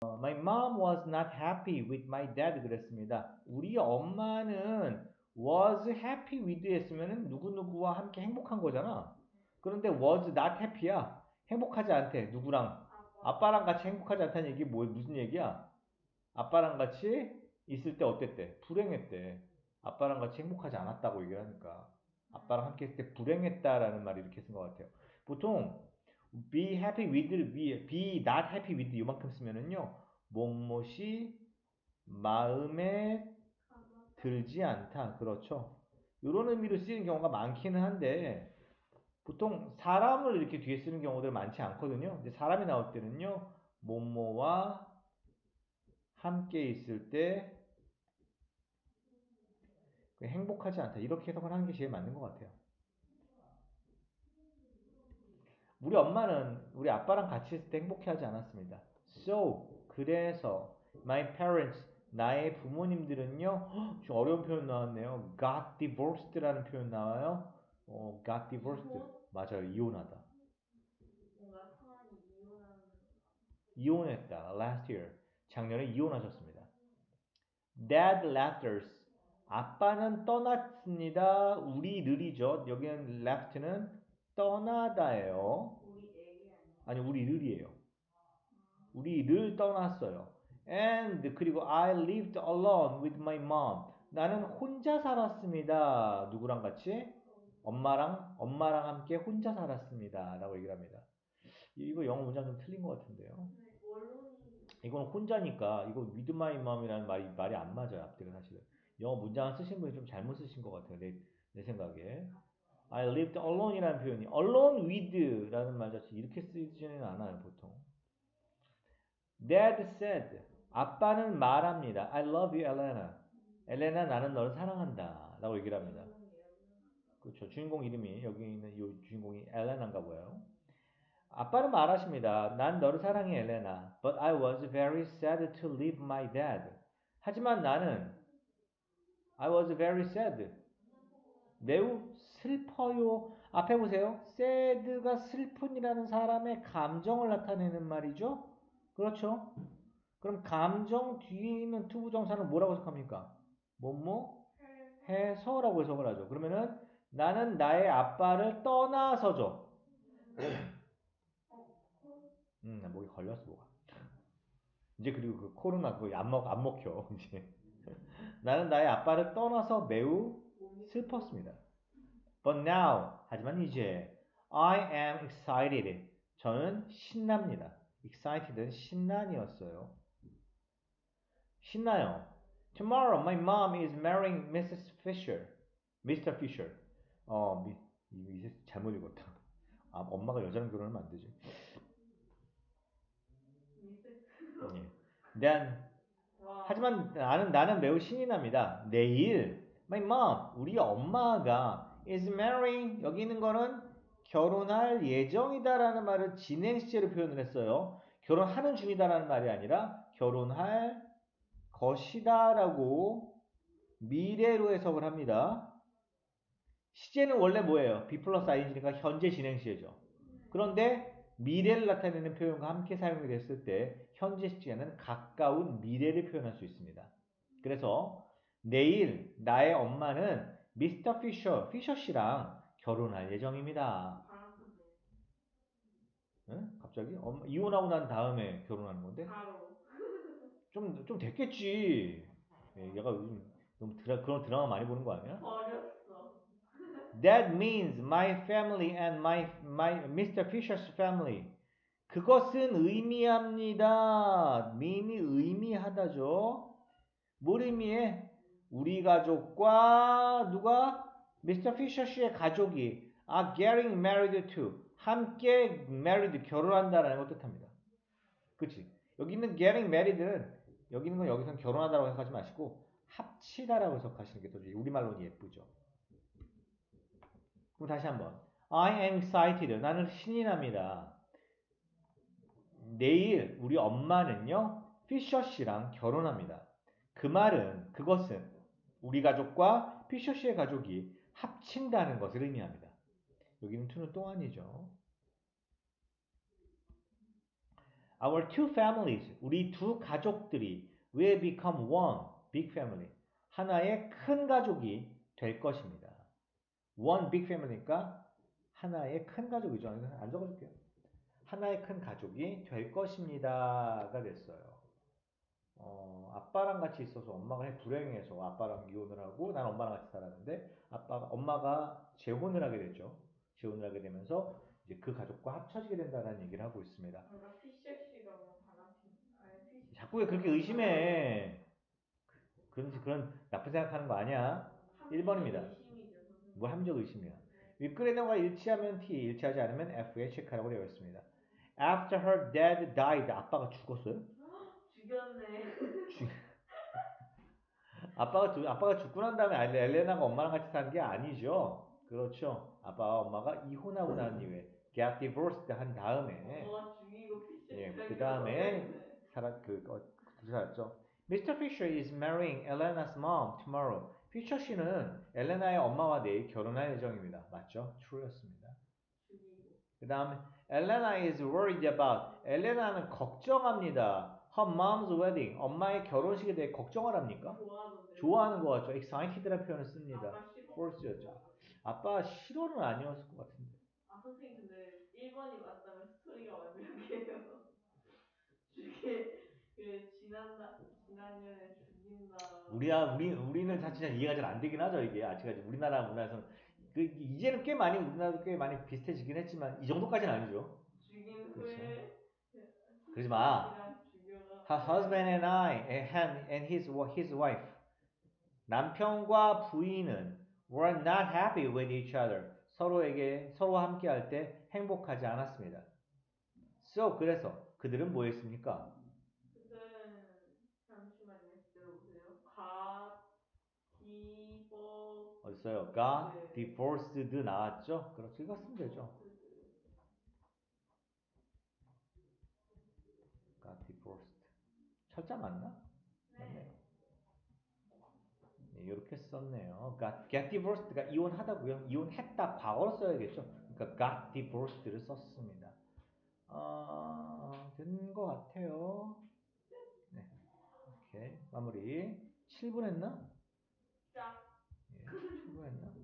어, My mom was not happy with my dad 그랬습니다. 우리 엄마는 was happy with 했으면은 누구누구와 함께 행복한 거잖아. 그런데 was not happy야. 행복하지 않대. 누구랑? 아빠랑 같이 행복하지 않다는 얘기 뭐 무슨 얘기야? 아빠랑 같이 있을 때 어땠대? 불행했대. 아빠랑 같이 행복하지 않았다고 얘기를 하니까 아빠랑 함께 있을 때 불행했다라는 말이 이렇게 쓴 것 같아요. 보통 be happy with, be, be not happy with 이만큼 쓰면은요 뭐뭇이 마음에 들지 않다 그렇죠. 이런 의미로 쓰이는 경우가 많기는 한데 보통 사람을 이렇게 뒤에 쓰는 경우들 많지 않거든요. 근데 사람이 나올 때는요 뭐뭐와 함께 있을 때 행복하지 않다 이렇게 해석을 하는 게 제일 맞는 것 같아요. 우리 엄마는 우리 아빠랑 같이 있을 때 행복해하지 않았습니다. So 그래서 my parents 나의 부모님들은요 헉, 좀 어려운 표현 나왔네요. got divorced라는 표현 나와요. 어, got divorced 맞아요 이혼하다. 이혼했다. Last year 작년에 이혼하셨습니다. Dad left us 아빠는 떠났습니다. 우리를이죠. 여기는 left는 떠나다예요. 아니 우리를이에요. 우리를 떠났어요. And 그리고 I lived alone with my mom. 나는 혼자 살았습니다. 누구랑 같이? 엄마랑 엄마랑 함께 혼자 살았습니다.라고 얘기를 합니다. 이거 영어 문장 좀 틀린 것 같은데요. 이건 혼자니까 이거 with my mom이라는 말이 말이 안 맞아요. 앞뒤가 사실은 영어 문장을 쓰신 분이 좀 잘못 쓰신 것 같아요. 내, 내 생각에. I lived alone이라는 표현이 alone with라는 말 자체 이렇게 쓰지는 않아요 보통. Dad said 아빠는 말합니다. I love you, Elena. 엘레나 나는 너를 사랑한다 라고 얘기를 합니다. 그렇죠. 주인공 이름이 여기 있는 이 주인공이 엘레나인가 보여요. 아빠는 말하십니다. 난 너를 사랑해, 엘레나. But I was very sad to leave my dad. 하지만 나는 I was very sad. 매우 슬퍼요. 앞에 보세요. sad가 슬픈이라는 사람의 감정을 나타내는 말이죠. 그렇죠? 그럼 감정 뒤에 있는 투부정사는 뭐라고 해석합니까? 뭐뭐 해서라고 해석을 하죠. 그러면은 나는 나의 아빠를 떠나서죠. 음, 나 목이 걸렸어 뭐가. 이제 그리고 그 코로나 그거 안 먹 안 먹혀 이제. 나는 나의 아빠를 떠나서 매우 슬펐습니다. But now, 하지만 이제 I am excited. 저는 신납니다. excited는 신난이었어요. 신나요. Tomorrow my mom is marrying Mrs. Fisher. Mr. Fisher. 어, 미, 이, 이 잘못 읽었다. 아, 엄마가 여자랑 결혼하면 안 되지. 예. 난와 하지만 나는 나는 매우 신이 납니다. 내일 my mom 우리 엄마가 is marrying 여기 있는 거는 결혼할 예정이다라는 말을 진행 시제로 표현을 했어요. 결혼하는 중이다라는 말이 아니라 결혼할 것이다라고 미래로 해석을 합니다. 시제는 원래 뭐예요? be 플러스 ing니까 현재 진행 시제죠. 그런데 미래를 나타내는 표현과 함께 사용이 됐을 때 현재 시제는 가까운 미래를 표현할 수 있습니다. 그래서 내일 나의 엄마는 미스터 피셔, 피셔 씨랑 결혼할 예정입니다. 응? 갑자기? 엄마, 이혼하고 난 다음에 결혼하는 건데? 바로 좀, 좀 됐겠지. 예, 얘가 요즘 너무 드라, 그런 드라마 많이 보는 거 아니야? 버렸어 That means my family and my, my Mr. Fisher's family. 그것은 의미합니다. mean이 의미하다죠. 뭘 의미해? 우리 가족과 누가? Mr. Fisher 씨의 가족이 are getting married to 함께 married 결혼한다라는 걸 뜻합니다. 그치? 여기 있는 getting married는 여기 있는 건 여기선 결혼하다라고 생각하지 마시고 합치다라고 해석하시는 게 더 우리말로는 예쁘죠. 그럼 다시 한번. I am excited. 나는 신이 납니다. 내일 우리 엄마는요, 피셔 씨랑 결혼합니다. 그 말은, 그것은 우리 가족과 피셔 씨의 가족이 합친다는 것을 의미합니다. 여기는 to는 또 아니죠. Our two families, 우리 두 가족들이 will become one big family. 하나의 큰 가족이 될 것입니다. One big family니까 하나의 큰 가족이죠. 안 적어줄게요. 하나의 큰 가족이 될 것입니다가 됐어요. 어, 아빠랑 같이 있어서 엄마가 불행해서 아빠랑 이혼을 하고 난 엄마랑 같이 살았는데 아빠가 엄마가 재혼을 하게 됐죠. 재혼을 하게 되면서 이제 그 가족과 합쳐지게 된다는 얘기를 하고 있습니다. 뭔가 뭐 자꾸 왜 그렇게 의심해? 그런 그런 나쁜 생각하는 거 아니야. 일 번입니다. 의심이죠 선생님 뭐 함정 의심이야. 윗글의 내용과 일치하면 T, 일치하지 않으면 F에 체크하라고 되어 있습니다. After her dad died, 아빠가 죽었어요? 죽였네 아빠가 죽- 아빠가 죽고 난 다음에 알- 엘레나가 엄마랑 같이 사는 게 아니죠. 그렇죠. 아빠와 엄마가 이혼하고 난 이후에 get divorced 한 다음에 죽이고 피셔 예, 그 다음에 죽였네. 살았 그 어, 그 살았죠. Mr. Fisher is marrying Elena's mom tomorrow. 피셔 씨는 엘레나의 엄마와 내일 결혼할 예정입니다. 맞죠? true였습니다. 죽이고 그다음에 Elena is worried about. 엘레나는 걱정합니다. Her mom's wedding. 엄마의 결혼식에 대해 걱정을 합니까? 좋아하는 것 같죠. excited라는 표현을 씁니다. force였죠. 아빠 실언은 아니었을 것 같은데. 아 선생님 근데 1번이 맞다면 스토리가 완벽해요 죽게 그 지난 나 지난 년에 죽인다 우리야 우리 우리는 사실 이해가 잘 안 되긴 하죠 이게 아직까지 우리나라 문화에서는 그 이제는 꽤 많이 우리나라도 꽤 많이 비슷해지긴 했지만 이 정도까지는 아니죠. 죽인. 후에 그러지 마. Her husband and I and and his his wife 남편과 부인은 were not happy with each other. 서로에게 서로와 함께 할 때 행복하지 않았습니다. So 그래서 그들은 뭐 했습니까? 그들은 잠시만요 가 디버 got 네. divorced 나왔죠? 그렇죠. 읽었으면 되죠. got divorced. 철자 맞나? 맞네. 네, 이렇게 썼네요. got, get divorced가 이혼하다고요. 이혼했다 과거로 써야겠죠. 그러니까 got divorced를 썼습니다. 아, 된것 같아요. 네, 오케이 마무리. 7분 했나? 짝 예.